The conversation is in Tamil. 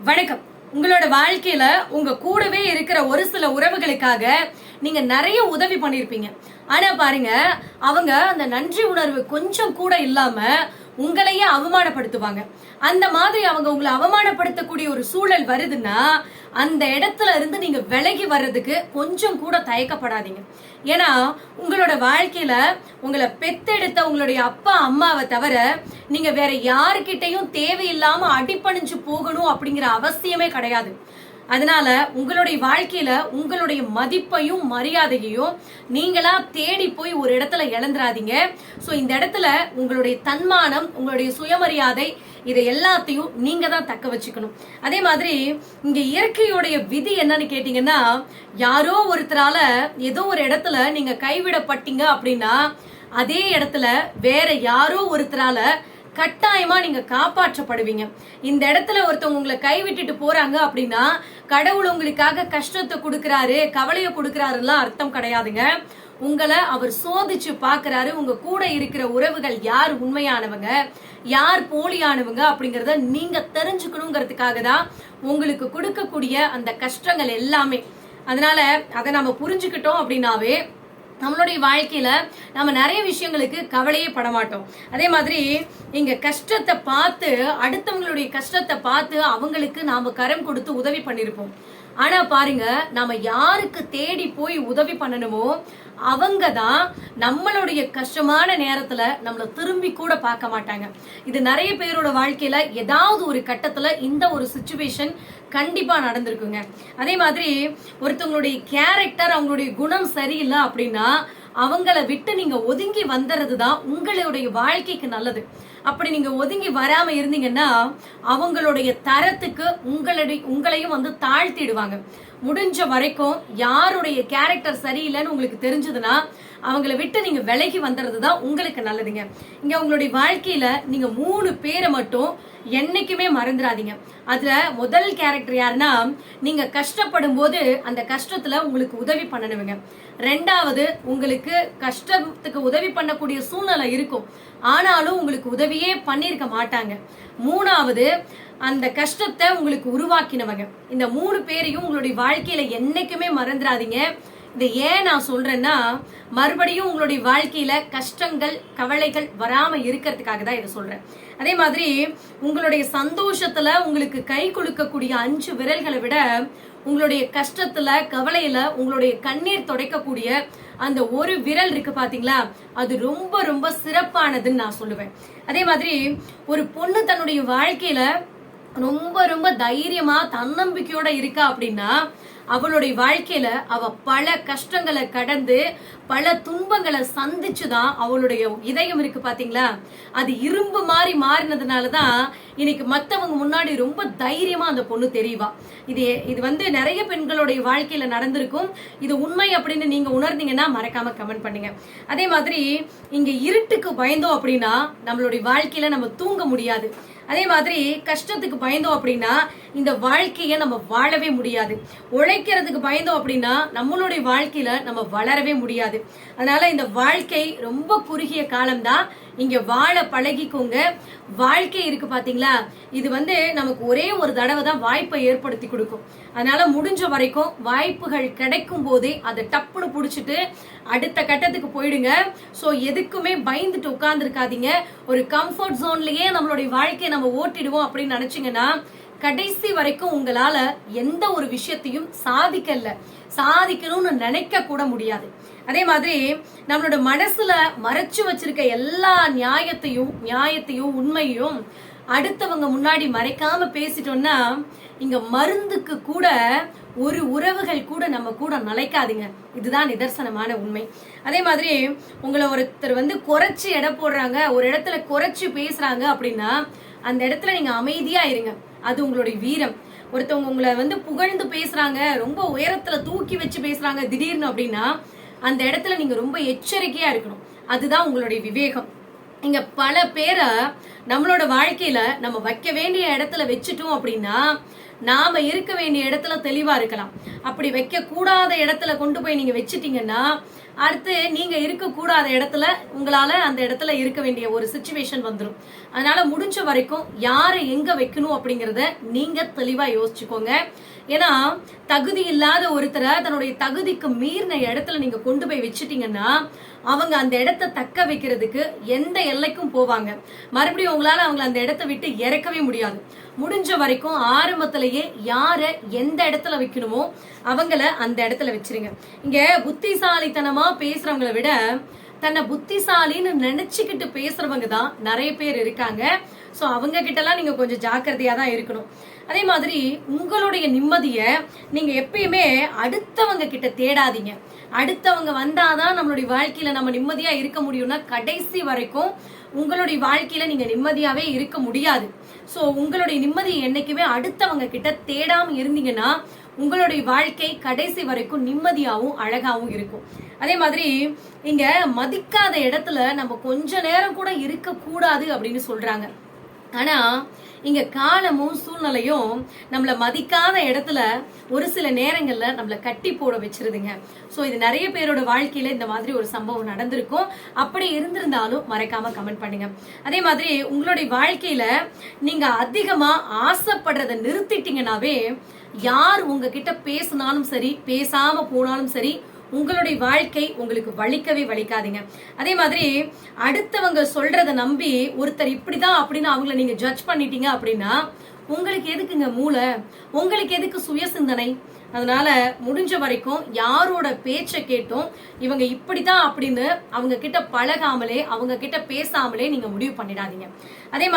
வணக்கம். உங்களோட வாழ்க்கையில உங்க கூடவே இருக்கிற ஒரு சில உறவுகளுக்காக நீங்க நிறைய உதவி பண்ணிருப்பீங்க ஆனா பாருங்க அவங்க அந்த நன்றி உணர்வு கொஞ்சம் கூட இல்லாம உங்களையே அவமானப்படுத்துவாங்க. அந்த மாதிரி அவங்க உங்களை அவமானப்படுத்தக்கூடிய ஒரு சூழல் வருதுன்னா அந்த இடத்துல இருந்து நீங்க விலகி வர்றதுக்கு கொஞ்சம் கூட தயக்கப்படாதீங்க. ஏன்னா உங்களோட வாழ்க்கையில உங்களை பெத்தெடுத்த உங்களுடைய அப்பா அம்மாவை தவிர நீங்க வேற யாருக்கிட்டையும் தேவையில்லாம அடிப்பணிஞ்சு போகணும் அப்படிங்கிற அவசியமே கிடையாது. அதனால உங்களுடைய வாழ்க்கையில உங்களுடைய மதிப்பையும் மரியாதையையும் நீங்களா தேடி போய் ஒரு இடத்துல இழந்துராதீங்க ஸோ இந்த இடத்துல உங்களுடைய தன்மானம் உங்களுடைய சுயமரியாதை இதை எல்லாத்தையும் நீங்க தான் தக்க வச்சுக்கணும். அதே மாதிரி இங்க இயற்கையுடைய விதி என்னன்னு கேட்டீங்கன்னா யாரோ ஒருத்தரால ஏதோ ஒரு இடத்துல நீங்க கைவிடப்பட்டீங்க அப்படின்னா அதே இடத்துல வேற யாரோ ஒருத்தரால கட்டாயமா நீங்க காப்பாற்றப்படுவீங்க. இந்த இடத்துல ஒருத்தவங்க உங்களை கைவிட்டுட்டு போறாங்க அப்படின்னா கடவுள் உங்களுக்காக கஷ்டத்தை கொடுக்கறாரு கவலையை கொடுக்கறாருலாம் அர்த்தம் கிடையாதுங்க. உங்களை அவர் சோதிச்சு பாக்குறாரு உங்க கூட இருக்கிற உறவுகள் யார் உண்மையானவங்க யார் போலியானவங்க அப்படிங்கறத நீங்க தெரிஞ்சுக்கணுங்கிறதுக்காக தான் உங்களுக்கு கொடுக்கக்கூடிய அந்த கஷ்டங்கள் எல்லாமே. அதனால அதை நம்ம புரிஞ்சுக்கிட்டோம் அப்படின்னாவே நம்மளுடைய வாழ்க்கையில நம்ம நிறைய விஷயங்களுக்கு கவலையே பட மாட்டோம். அதே மாதிரி இங்க கஷ்டத்தை பார்த்து அடுத்தவங்களுடைய கஷ்டத்தை பார்த்து அவங்களுக்கு நாம கரம் கொடுத்து உதவி பண்ணிருப்போம். ஆனா பாருங்க நாம யாருக்கு தேடி போய் உதவி பண்ணணுமோ அவங்க தான் நம்மளுடைய கஷ்டமான நேரத்துல நம்மளை திரும்பி கூட பார்க்க மாட்டாங்க. இது நிறைய பேரோட வாழ்க்கையில ஏதாவது ஒரு கட்டத்துல இந்த ஒரு சுச்சுவேஷன் கண்டிப்பா நடந்திருக்குங்க. அதே மாதிரி ஒருத்தவங்களுடைய கேரக்டர் அவங்களுடைய குணம் சரியில்லை அப்படின்னா அவங்கள விட்டு நீங்க ஒதுங்கி வந்துறது தான் உங்களுடைய வாழ்க்கைக்கு நல்லது. அப்படி நீங்க ஒதுங்கி வராம இருந்தீங்கன்னா அவங்களுடைய தரத்துக்கு உங்களுடைய உங்களையும் வந்து தாழ்த்திடுவாங்க. முடிஞ்ச வரைக்கும் யாருடைய கேரக்டர் சரியில்லைன்னு உங்களுக்கு தெரிஞ்சதுன்னா அவங்கள விட்டு நீங்க விலகி வந்துறது தான் உங்களுக்கு நல்லதுங்க. இங்க உங்களுடைய வாழ்க்கையில நீங்க மூணு பேரை மட்டும் என்னைக்குமே மறந்துடாதீங்க அதுல முதல் கேரக்டர் யாருன்னா நீங்க கஷ்டப்படும் போது அந்த கஷ்டத்துல உங்களுக்கு உதவி பண்ணணுங்க. ரெண்டாவது உங்களுக்கு கஷ்டத்துக்கு உதவி பண்ணக்கூடிய சூழ்நிலை இருக்கும். ஆனாலும் உங்களுக்கு உதவியே பண்ணிருக்க மாட்டாங்க. மூணாவது அந்த கஷ்டத்தை உங்களுக்கு உருவாக்கினவங்க இந்த மூணு பேரையும் உங்களுடைய வாழ்க்கையில என்னைக்குமே மறந்துடாதீங்க. இதை ஏன் நான் சொல்றேன்னா மறுபடியும் உங்களுடைய வாழ்க்கையில கஷ்டங்கள் கவலைகள் வராம இருக்கிறதுக்காக தான் இதை சொல்றேன். அதே மாதிரி உங்களுடைய சந்தோஷத்துல உங்களுக்கு கை கொடுக்கக்கூடிய அஞ்சு விரல்களை விட உங்களுடைய கஷ்டத்துல கவலையில உங்களுடைய கண்ணீர் துடைக்கக்கூடிய அந்த ஒரு விரல் இருக்கு பாத்தீங்களா? அது ரொம்ப ரொம்ப சிறப்பானதுன்னு நான் சொல்லுவேன். அதே மாதிரி ஒரு பொண்ணு தன்னுடைய வாழ்க்கையில ரொம்ப ரொம்ப தைரியமா தன்னம்பிக்கையோட இருக்கா அப்படின்னா அவளுடைய வாழ்க்கையில அவ பல கஷ்டங்களை கடந்து பல துன்பங்களை சந்திச்சுதான் அவளுடைய இதயம் இருக்கு பாத்தீங்களா? அது இரும்பு மாதிரி மாறினதுனாலதான் இன்னைக்கு மத்தவங்க முன்னாடி ரொம்ப தைரியமா அந்த பொண்ணு தெரியவா இது இது வந்து நிறைய பெண்களுடைய வாழ்க்கையில நடந்திருக்கும். இது உண்மை அப்படின்னு நீங்க உணர்ந்தீங்கன்னா மறக்காம கமெண்ட் பண்ணுங்க. அதே மாதிரி இங்க இருட்டுக்கு பயந்தோம் அப்படின்னா நம்மளுடைய வாழ்க்கையில நம்ம தூங்க முடியாது. அதே மாதிரி கஷ்டத்துக்கு பயந்தோம் அப்படின்னா இந்த வாழ்க்கைய நம்ம வாழவே முடியாது. உழை உழைக்கிறதுக்கு பயந்தோம் அப்படின்னா நம்மளுடைய வாழ்க்கையில நம்ம வளரவே முடியாது. அதனால இந்த வாழ்க்கை ரொம்ப குறுகிய காலம்தான். இங்க வாழ பழகிக்கோங்க. வாழ்க்கை இருக்கு பாத்தீங்களா? இது வந்து நமக்கு ஒரே ஒரு தடவை தான் வாய்ப்பை ஏற்படுத்தி கொடுக்கும். அதனால முடிஞ்ச வரைக்கும் வாய்ப்புகள் கிடைக்கும் போதே அதை டப்புன்னு புடிச்சிட்டு அடுத்த கட்டத்துக்கு போயிடுங்க. சோ எதுக்குமே பயந்துட்டு உட்கார்ந்துருக்காதீங்க. ஒரு கம்ஃபர்ட் ஜோன்லயே நம்மளுடைய வாழ்க்கையை நம்ம ஓட்டிடுவோம் அப்படின்னு நினைச்சீங்கன்னா கடைசி வரைக்கும் உங்களால எந்த ஒரு விஷயத்தையும் சாதிக்கல. சாதிக்கணும்னு நினைக்க கூட முடியாது. அதே மாதிரி நம்மளோட மனசுல மறைச்சு வச்சிருக்க எல்லா நியாயத்தையும் நியாயத்தையும் உண்மையும் அடுத்தவங்க முன்னாடி மறைக்காம பேசிட்டோம்னா இங்க மருந்துக்கு கூட ஒரு உறவுகள் கூட நம்ம கூட நிலைக்காதுங்க இதுதான் நிதர்சனமான உண்மை. அதே மாதிரி உங்களை ஒருத்தர் வந்து குறைச்சு எடை போடுறாங்க ஒரு இடத்துல குறைச்சு பேசுறாங்க அப்படின்னா அந்த இடத்துல நீங்க அமைதியா இருங்க. அது உங்களுடைய வீரம். ஒருத்தவங்க உங்களை வந்து புகழ்ந்து பேசுறாங்க ரொம்ப உயரத்துல தூக்கி வச்சு பேசுறாங்க திடீர்னு அப்படின்னா அந்த இடத்துல நீங்க ரொம்ப எச்சரிக்கையா இருக்கணும். அதுதான் உங்களுடைய விவேகம். இங்க பல பேரை நம்மளோட வாழ்க்கையில நம்ம வைக்க வேண்டிய இடத்துல வச்சுட்டோம் அப்படின்னா நாம இருக்க வேண்டிய இடத்துல தெளிவா இருக்கலாம். அப்படி வைக்க கூடாத இடத்துல கொண்டு போய் நீங்க வச்சிட்டீங்கன்னா அடுத்து நீங்க இருக்கக்கூடாத இடத்துல உங்களால அந்த இடத்துல இருக்க வேண்டிய ஒரு சுச்சுவேஷன் வந்துடும் அதனால முடிஞ்ச வரைக்கும் யாரை எங்க வைக்கணும் அப்படிங்கறத நீங்க தெளிவா யோசிச்சுக்கோங்க. ஏன்னா தகுதி இல்லாத ஒருத்தரை தன்னுடைய தகுதிக்கு மீறின இடத்துல நீங்க கொண்டு போய் வச்சுட்டீங்கன்னா அவங்க அந்த இடத்த தக்க வைக்கிறதுக்கு எந்த எல்லைக்கும் போவாங்க. மறுபடியும் உங்களால அவங்கள அந்த இடத்த விட்டு இறக்கவே முடியாது. முடிஞ்ச வரைக்கும் ஆரம்பத்திலேயே யார எந்த இடத்துல வைக்கணுமோ அவங்கள அந்த இடத்துல வச்சிருங்க. இங்க புத்திசாலித்தனமா பேசுறவங்களை விட தன்னை புத்திசாலின்னு நினைச்சுக்கிட்டு பேசுறவங்க தான் நிறைய பேர் இருக்காங்க. ஸோ அவங்க கிட்டலாம் நீங்க கொஞ்சம் ஜாக்கிரதையா தான் இருக்கணும். அதே மாதிரி உங்களுடைய நிம்மதியை நீங்க எப்பயுமே அடுத்தவங்க கிட்ட தேடாதீங்க. அடுத்தவங்க வந்தாதான் நம்மளுடைய வாழ்க்கையில நம்ம நிம்மதியா இருக்க முடியும்னா கடைசி வரைக்கும் உங்களுடைய வாழ்க்கையில நீங்க நிம்மதியாவே இருக்க முடியாது. ஸோ உங்களுடைய நிம்மதியை என்னைக்குமே அடுத்தவங்க கிட்ட தேடாம இருந்தீங்கன்னா உங்களுடைய வாழ்க்கை கடைசி வரைக்கும் நிம்மதியாகவும் அழகாகவும் இருக்கும். அதே மாதிரி இங்க மதிக்காத இடத்துல நம்ம கொஞ்ச நேரம் கூட இருக்க கூடாது அப்படின்னு சொல்றாங்க. ஆனா இங்க காலமும் சூழ்நிலையும் நம்மள மதிக்காத இடத்துல ஒரு சில நேரங்கள்ல நம்மள கட்டி போட வச்சிருதுங்க. சோ இது நிறைய பேரோட வாழ்க்கையில இந்த மாதிரி ஒரு சம்பவம் நடந்திருக்கும். அப்படி இருந்திருந்தாலும் மறக்காம கமெண்ட் பண்ணுங்க. அதே மாதிரி உங்களுடைய வாழ்க்கையில நீங்க அதிகமா ஆசைப்படுறத நிறுத்திட்டீங்கன்னாவே யார் உங்ககிட்ட பேசினாலும் சரி பேசாம போனாலும் சரி உங்களுடைய வாழ்க்கை உங்களுக்கு வலிக்கவே வலிக்காதீங்க. அதே மாதிரி அடுத்தவங்க சொல்றத நம்பி ஒருத்தர் இப்படிதான் அப்படின்னு அவங்கள நீங்க ஜட்ஜ் பண்ணிட்டீங்க அப்படின்னா உங்களுக்கு எதுக்குங்க மூளை? உங்களுக்கு எதுக்கு சுய சிந்தனை அதனால முடிஞ்ச வரைக்கும் யாரோட பேச்சை கேட்டும் இவங்க இப்படிதான் அப்படின்னு அவங்க கிட்ட பழகாமலே அவங்க கிட்ட பேசாமலே நீங்க முடிவு பண்ணிடாதீங்க. அதே மாதிரி